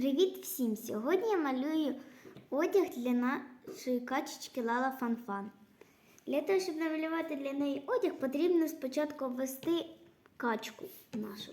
Привіт всім! Сьогодні я малюю одяг для нашої качечки Лала Фанфан. Для того, щоб намалювати для неї одяг, потрібно спочатку ввести качку нашу.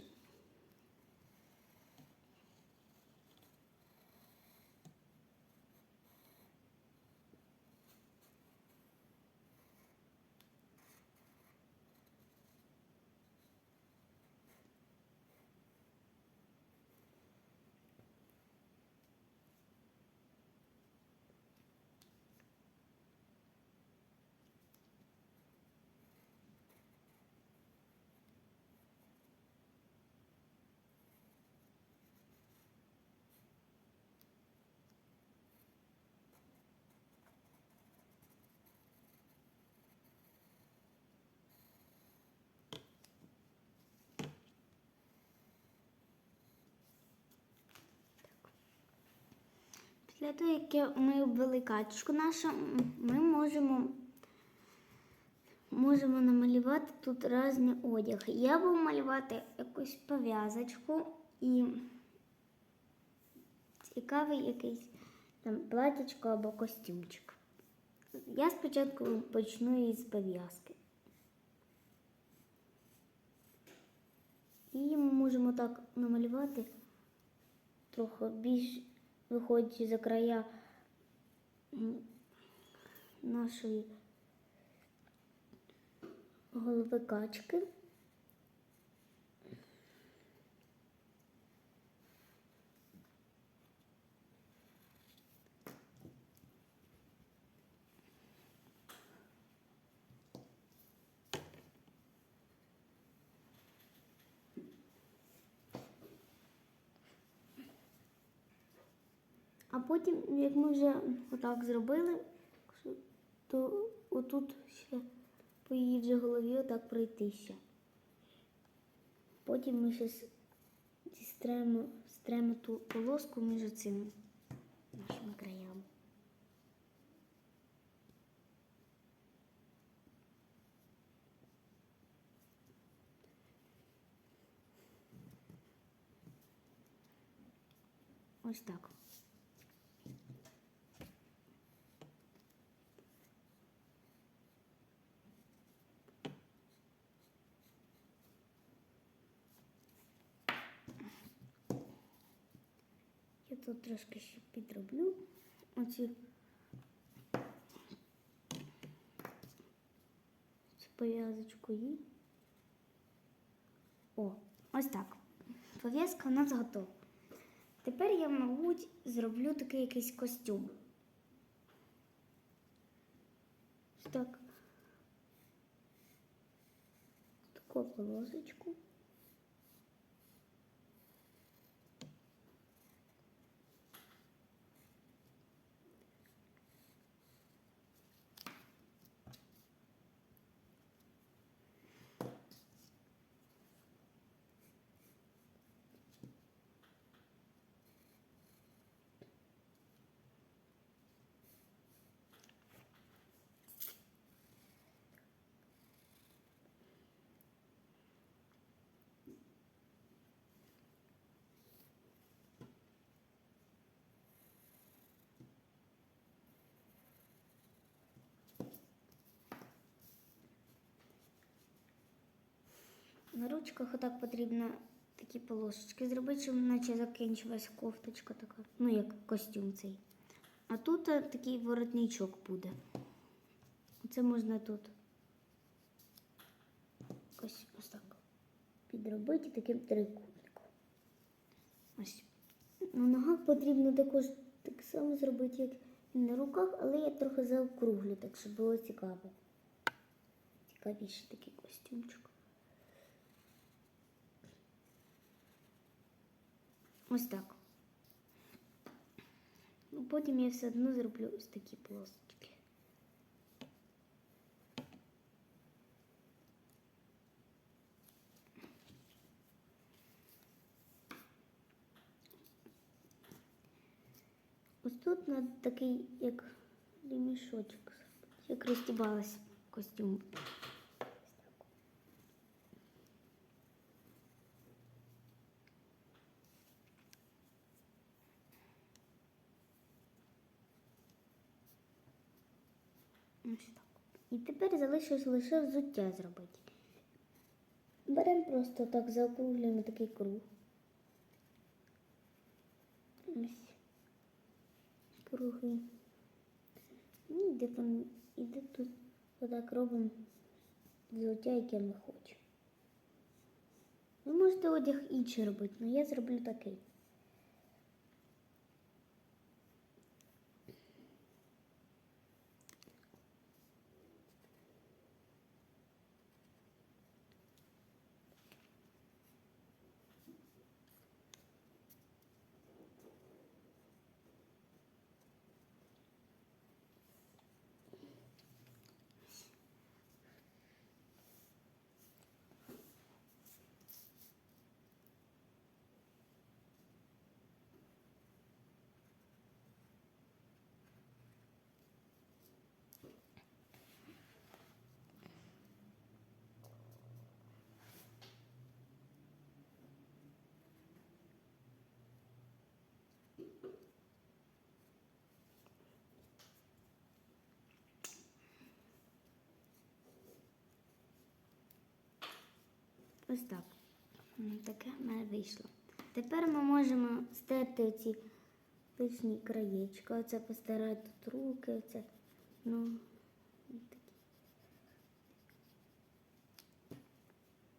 Після того, як ми ввели качечку нашу, ми можемо, можемо намалювати тут різні одяги. Я буду малювати якусь пов'язочку і цікавий якийсь там платячко або костюмчик. Я спочатку почну із пов'язки. І ми можемо так намалювати трохи більш виходячи за края нашої голови качки. А потім, як ми вже отак зробили, то отут ще по її вже голові отак пройти ще. Потім ми ще стремо, стремо ту полоску між цими нашими краями. Ось так. Я тут трошки ще підроблю оці цю пов'язочку її. О, ось так. Пов'язка у нас готова. Тепер я, мабуть, зроблю такий якийсь костюм. Ось Так. Таку полосочку. На ручках отак потрібно такі полосочки зробити, щоб наче закінчилась кофточка така, ну як костюм цей. А тут е, такий воротничок буде. Це можна тут ось, ось так підробити таким трикутником. На ногах потрібно також так само зробити, як і на руках, але я трохи заокруглю, так щоб було цікаво. Цікавіше такий костюмчик. Ось так. Ну, потім я все одно зроблю ось такі полосочки. Ось тут надо такий, як ремішочок, як розтібалась костюм. І тепер залишилось лише взуття зробити. Беремо просто так, заокруглюємо такий круг. Ось. Круги. І де, пон- і тут отак робимо взуття, яке ми хочемо. Ви можете одяг інший робити, але я зроблю такий. Ось так. Таке в мене вийшло. Тепер ми можемо стерти оці лишні краєчка. Оце постирати тут руки, оце. Ну, такі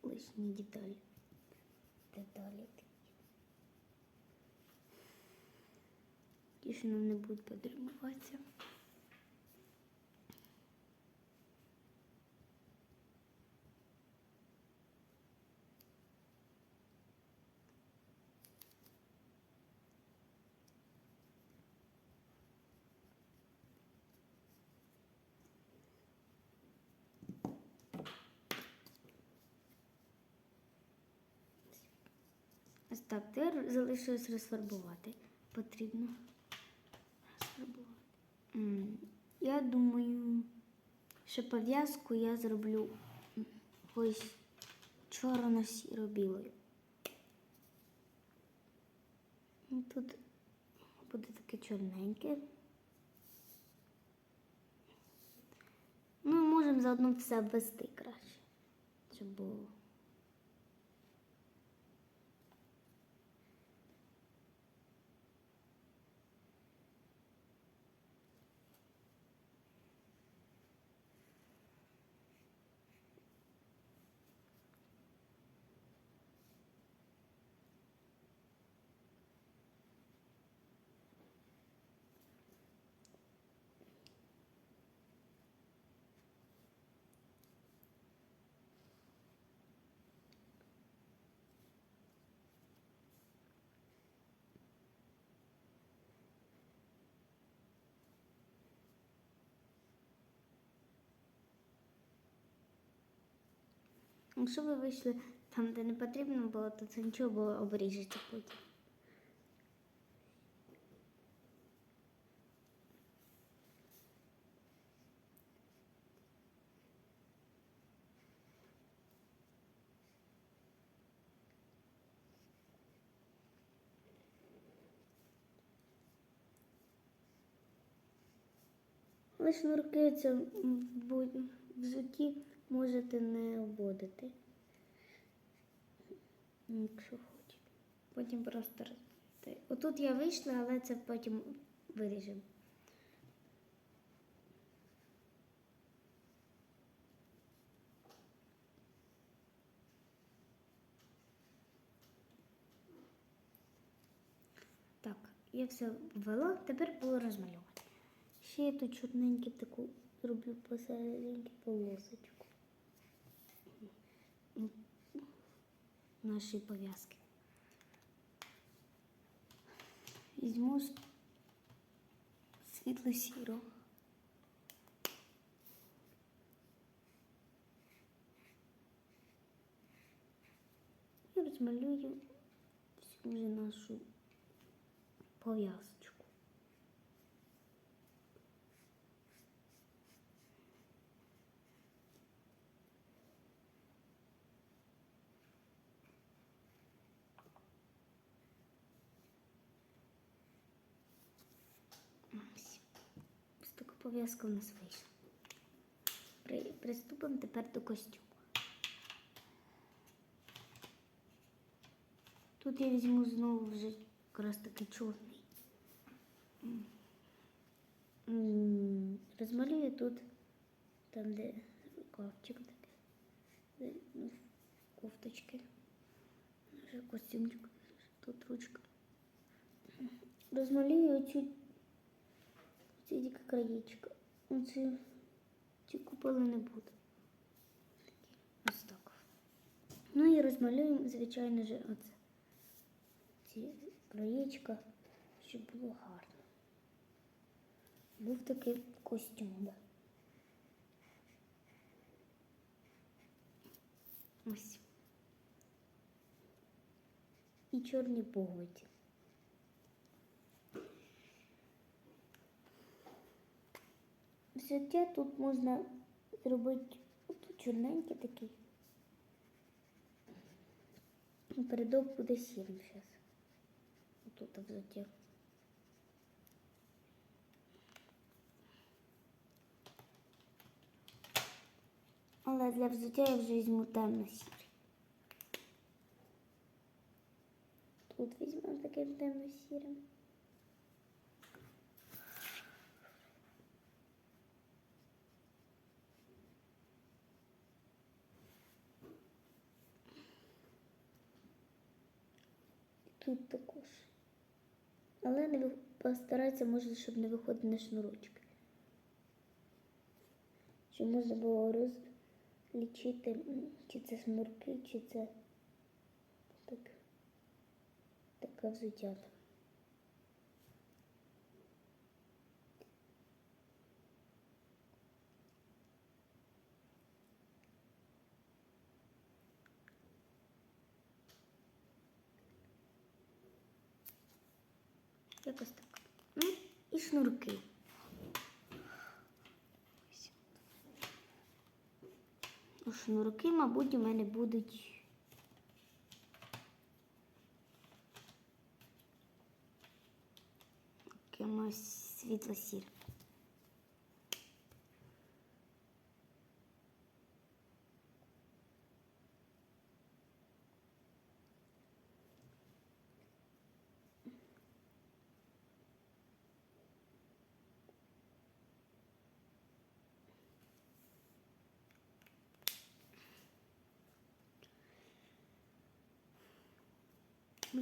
лишні деталі. Деталі такі. Ті, нам не будуть потребуватися. Ось так, тепер залишилось розфарбувати. Потрібно Я думаю, що пов'язку я зроблю ось чорно-сіро-білою. Ну, Тут буде таке чорненьке. Ну, можемо заодно все обвести краще, щоб було. Якщо ви вийшли там, де не потрібно було, то це нічого було обріжете потім. Але шнурки це в взутті можете не обводити. Якщо хочете. Потім просто. Отут я вийшла, але це потім виріжемо. Так, я все ввела, тепер було розмалювати. Ще я тут чорненьку таку зроблю посерединки полосочку. Ну, Нашої пов'язки. Візьму с- світло-сіро. І розмалюю всю вже нашу пов'язочку. Ось. Ось така пов'язка у нас вийшла. приступимо тепер до костюму. Тут я візьму знову вже якраз таки чорний. Розмалюю тут, там, де рукавчик такий, ну, кофточки, костюмчик, тут ручка. Розмалюю оцю ці тільки краєчка. Оці ці купили не буду. Ось так. Ну і розмалюємо, звичайно ж, оце. Ці краєчка, щоб було гарно. Був такий костюм. Да. Ось. І чорні погоді. Взуття тут можна зробити тут чорненький такий. І Передок буде сірим зараз. Тут взуття. Але для взуття я вже візьму темно-сірий. Тут візьмемо таким темно-сірим. Тут також. Але не ви- може, щоб не виходить на шнурочки. Чи можна було розлічити, чи це шнурки, чи це так, така взуття. там. Якось так. Ну, і шнурки. Ну, Шнурки, мабуть, у мене будуть. Якимось світло-сірим.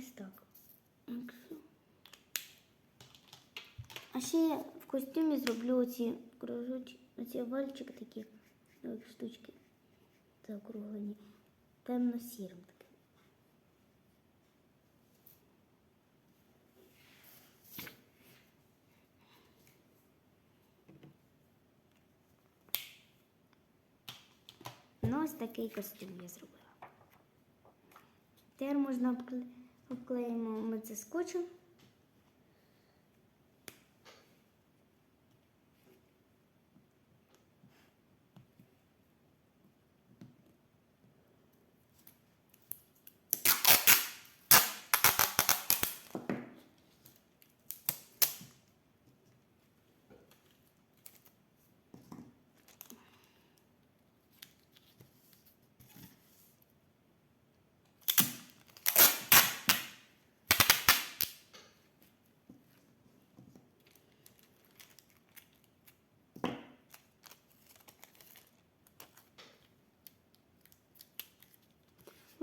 Ось так. А ще я в костюмі зроблю оці кружочки, оці такі, ну, штучки заокруглені, темно-сірим таким. Ну, ось такий костюм я зробила. Тепер можна обкле... обклеїмо ми це скотчем.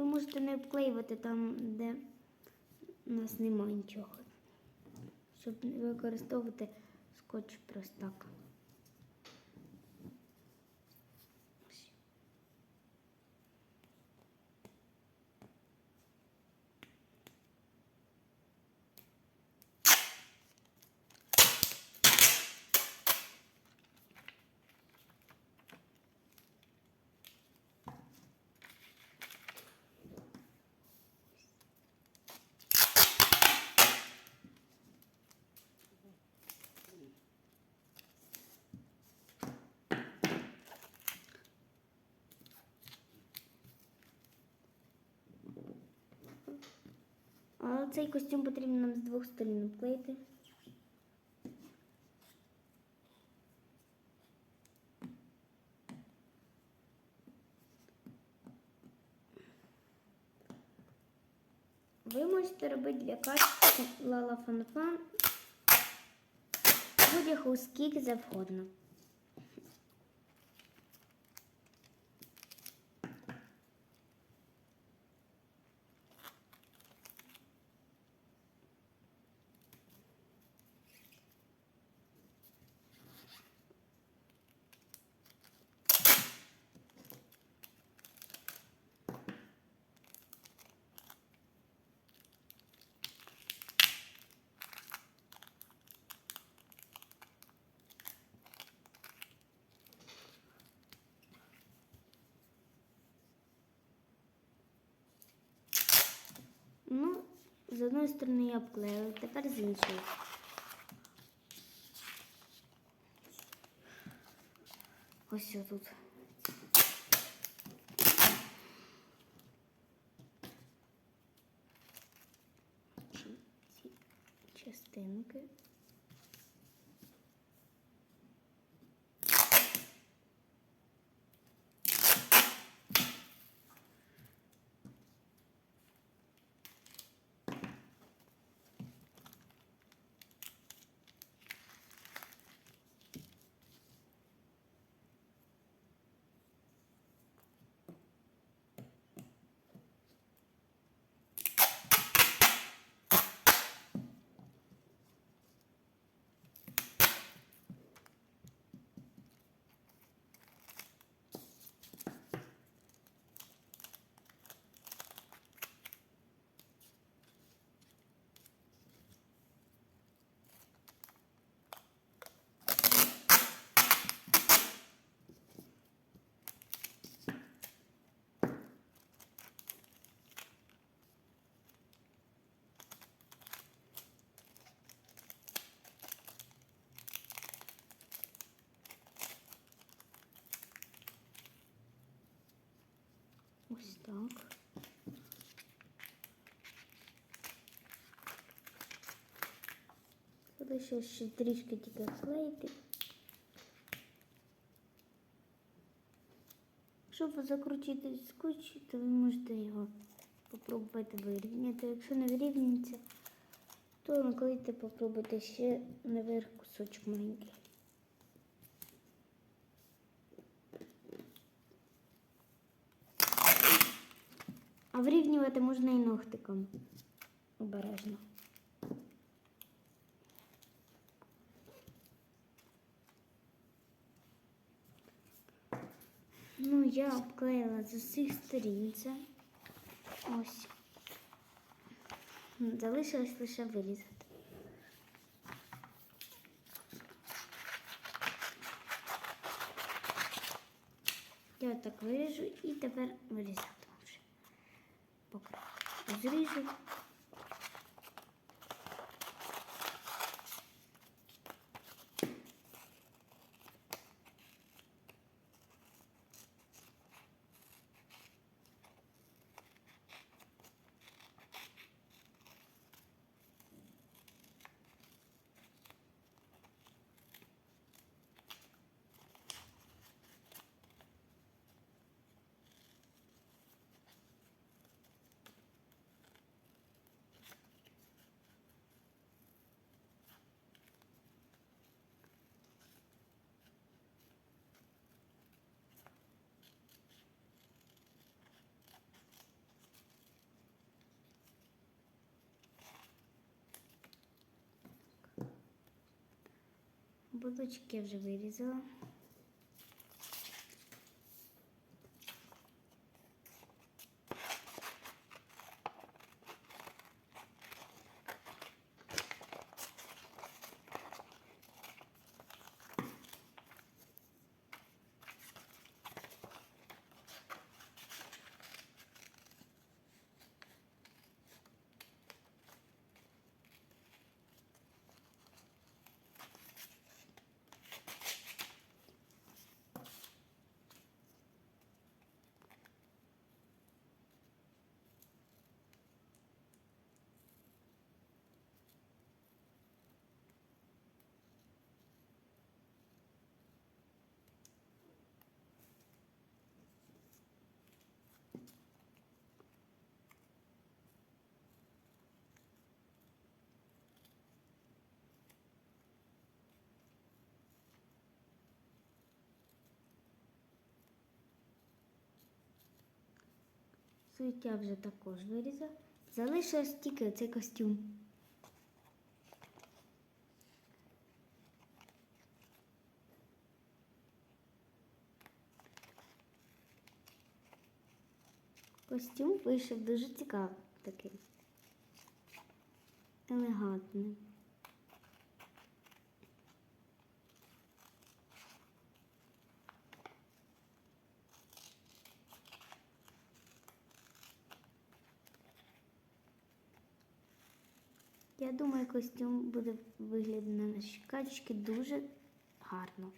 Ви можете не обклеювати там, де у нас немає нічого. Щоб не використовувати скотч просто так. Але цей костюм потрібно нам з двох сторін обклеїти. Ви можете робити для качки лала фанфан будь-яку скільки завгодно. Одної сторони я обклеїла, тепер з іншої. Ось тут. Частинки. Ось так. Залишилось ще трішки тільки вклеїти. Щоб закрутити скотч, то ви можете його попробувати вирівняти. Якщо не вирівняється, то наклейте, попробуйте ще наверх кусочок маленький. А вирівнювати можна і ногтиком. Обережно. Ну, я обклеїла з усіх сторін це. Ось. Залишилось лише вирізати. Я так виріжу і тепер вирізатиму вже. Поки зріжу. Булочки вже вирізала. Тут я вже також вирізав. Залишилось тільки цей костюм. Костюм вийшов дуже цікавий такий. Елегантний. Я думаю, костюм буде виглядати на наші качки дуже гарно.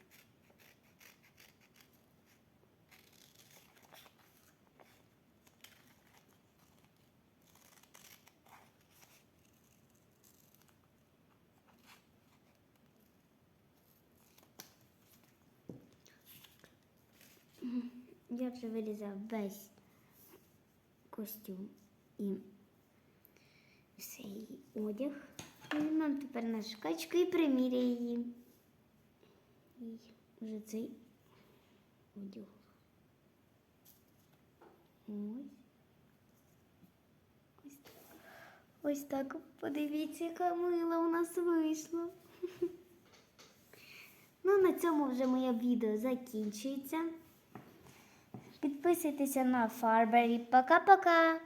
Я вже вирізав весь костюм і її одяг. Візьмемо тепер нашу качку і приміряємо її. І вже цей одяг. Ось. Ось так. Ось так. Подивіться, яка мила у нас вийшла. Ну, на цьому вже моє відео закінчується. Підписуйтеся на Фарбері. Пока-пока!